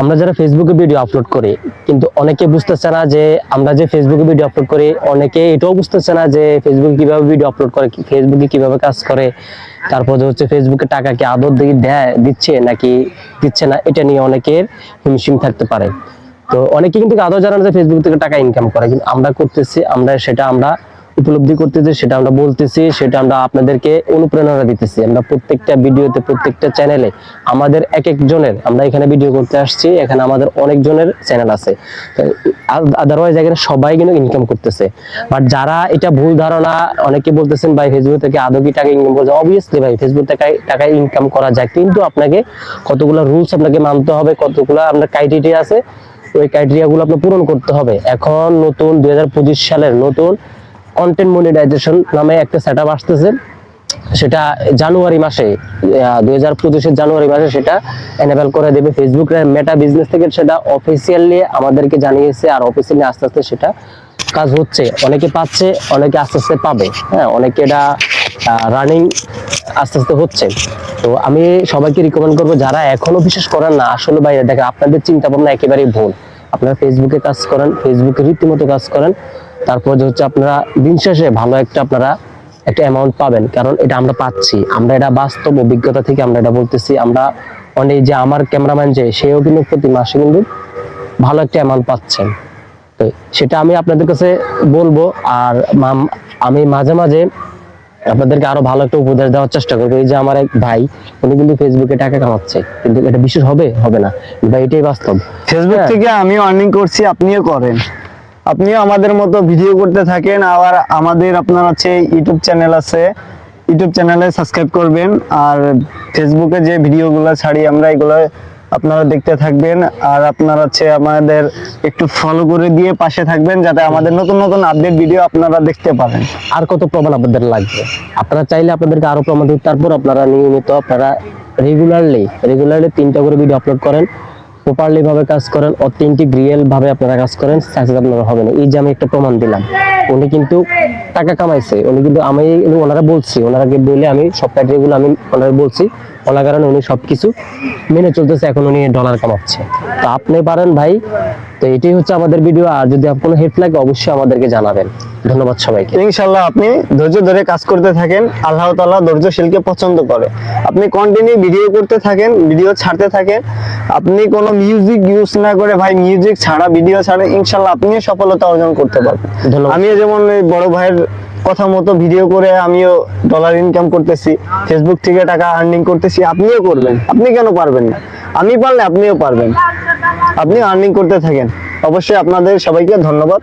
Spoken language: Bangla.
আমরা যারা ফেসবুকে ভিডিও আপলোড করি, কিন্তু অনেকে বুঝতেছে না যে আমরা যে ফেসবুকে ভিডিও আপলোড করি, অনেকে এটাও বুঝতেছে না যে ফেসবুকে কীভাবে ভিডিও আপলোড করে ফেসবুকে কীভাবে কাজ করে, তারপর হচ্ছে ফেসবুকে টাকা কি আদর দিয়ে দেয়, দিচ্ছে নাকি দিচ্ছে না, এটা নিয়ে অনেকের হিমশিম থাকতে পারে। তো অনেকে কিন্তু আদৌ জানান যে ফেসবুক থেকে টাকা ইনকাম করে, কিন্তু আমরা করতেছি, আমরা সেটা আমরা উপলব্ধি করতেছি, সেটা আমরা বলতেছি, সেটা আমরা আপনাদেরকে অনুপ্রেরণা দিতেছি। আমরা প্রত্যেকটা ভিডিওতে, প্রত্যেকটা চ্যানেলে আমাদের এক একজনের আমরা এখানে ভিডিও করতে আসছি, এখানে আমাদের অনেক জনের চ্যানেল আছে আদারওয়াইজ এখানে সবাই কিন্তু ইনকাম করতেছে। বাট যারা এটা ভুল ধারণা, অনেকে বলতেছেন, ভাই ফেসবুক থেকে আদৌ কি টাকা ইনকাম করছে? অবভিয়াসলি ভাই ফেসবুক থেকে টাকা ইনকাম করা যায়। কিন্তু আপনাকে কতগুলো রুলস আপনাকে মানতে হবে, কতগুলো আপনার ক্রাইটেরিয়া আছে, ওই ক্রাইটেরিয়া গুলো আপনার পূরণ করতে হবে। এখন নতুন দুই হাজার পঁচিশ সালের নতুন কন্টেন্ট মনিটাইজেশন নামে একটা সেট আপ আসতেছে। সেটা জানুয়ারি মাসে দুই হাজার পঁচিশের জানুয়ারি মাসে সেটা এনেবেল করে দেবে। ফেসবুক মেটা বিজনেস থেকে সেটা অফিসিয়ালি আমাদেরকে জানিয়েছে আর অফিসিয়ালি আস্তে আস্তে সেটা কাজ হচ্ছে। অনেকে পাচ্ছে, অনেকে আস্তে আস্তে পাবে। হ্যাঁ অনেকে এটা রানিং আস্তে আস্তে হচ্ছে। তো আমি সবাইকে রিকমেন্ড করব, যারা এখনও বিশেষ করেন না, আসলে বাইরে দেখেন আপনাদের চিন্তা ভাবনা একেবারেই ভুল। আপনারা ফেসবুকে কাজ করেন ফেসবুকে রীতিমতো কাজ করেন। তারপর যে হচ্ছে আপনারা দিন শেষে ভালো একটা আপনারা একটা অ্যামাউন্ট পাবেন। কারণ এটা আমরা পাচ্ছি। আমরা এটা বাস্তব অভিজ্ঞতা থেকে আমরা এটা বলতেছি। আমরা অনেক যে আমার ক্যামেরাম্যান যে সেও কিন্তু প্রতি মাসে কিন্তু ভালো একটা অ্যামাউন্ট পাচ্ছেন। তো সেটা আমি আপনাদের কাছে বলব। আর আমি মাঝে মাঝে আপনাদেরকে আরও ভালো একটা উপদেশ দেওয়ার চেষ্টা করব। এই যে আমার এক ভাই উনি কিন্তু ফেসবুকে টাকা কামাচ্ছে। কিন্তু এটা বিশেষ হবে? হবে না। বা এটাই বাস্তব। ফেসবুক হ্যাঁ। থেকে আমিও আর্নিং করছি আপনিও করেন। আপনিও আমাদের মতো ভিডিও করতে থাকেন, আবার আমাদের আপনার হচ্ছে ইউটিউব চ্যানেল আছে, ইউটিউব চ্যানেলে সাবস্ক্রাইব করবেন, আর ফেসবুকে যে ভিডিওগুলো ছাড়ি আমরা এগুলো আপনারা দেখতে থাকবেন, আর আপনার হচ্ছে আমাদের একটু ফলো করে দিয়ে পাশে থাকবেন, যাতে আমাদের নতুন নতুন আপডেট ভিডিও আপনারা দেখতে পারেন। আর কত প্রমাণ আপনাদের লাগবে? আপনারা চাইলে আপনাদেরকে আরও প্রমাণ দিন তারপর আপনারা নিয়মিত আপনারা রেগুলারলি রেগুলারলি তিনটা করে ভিডিও আপলোড করেন। প্রপারলি ভাবে কাজ করেন অথেন্টিক রিয়েল ভাবে আপনারা কাজ করেন সাকসেস আপনারা হবে না। এই যে আমি একটা প্রমাণ দিলাম, উনি কিন্তু টাকা কামাইছে। উনি কিন্তু আমি ওনারা বলছি ওনারাকে বলে আমি সব ক্রাইটেরিয়াগুলো আমি ওনারা বলছি ওনার কারণে উনি সবকিছু মেনে চলতেছে এখন উনি ডলার কামাচ্ছে। তো আপনি পারেন ভাই তো এটাই হচ্ছে আমাদের ভিডিও আর যদি আপনার কোনো হেল্প লাগে অবশ্যই আমাদেরকে জানাবেন। ধন্যবাদ সবাইকে। ইনশাল্লাহ আপনি ধৈর্য ধরে কাজ করতে থাকেন আল্লাহ তাআলা ধৈর্যশীলকে পছন্দ করে। আপনি কন্টিনিউ ভিডিও করতে থাকেন ভিডিও ছাড়তে থাকেন। আপনি কোনো মিউজিক ইউজ না করে ভাই মিউজিক ছাড়া ভিডিও ছাড়া ইনশাল্লাহ আপনিও সফলতা অর্জন করতে পারবেন। আমিও যেমন বড় ভাইয়ের কথা মতো ভিডিও করে আমিও ডলার ইনকাম করতেছি ফেসবুক থেকে টাকা আর্নিং করতেছি, আপনিও করবেন। আপনি কেন পারবেন না? আমি পারলে আপনিও পারবেন। আপনি আর্নিং করতে থাকেন। অবশ্যই আপনাদের সবাইকে ধন্যবাদ।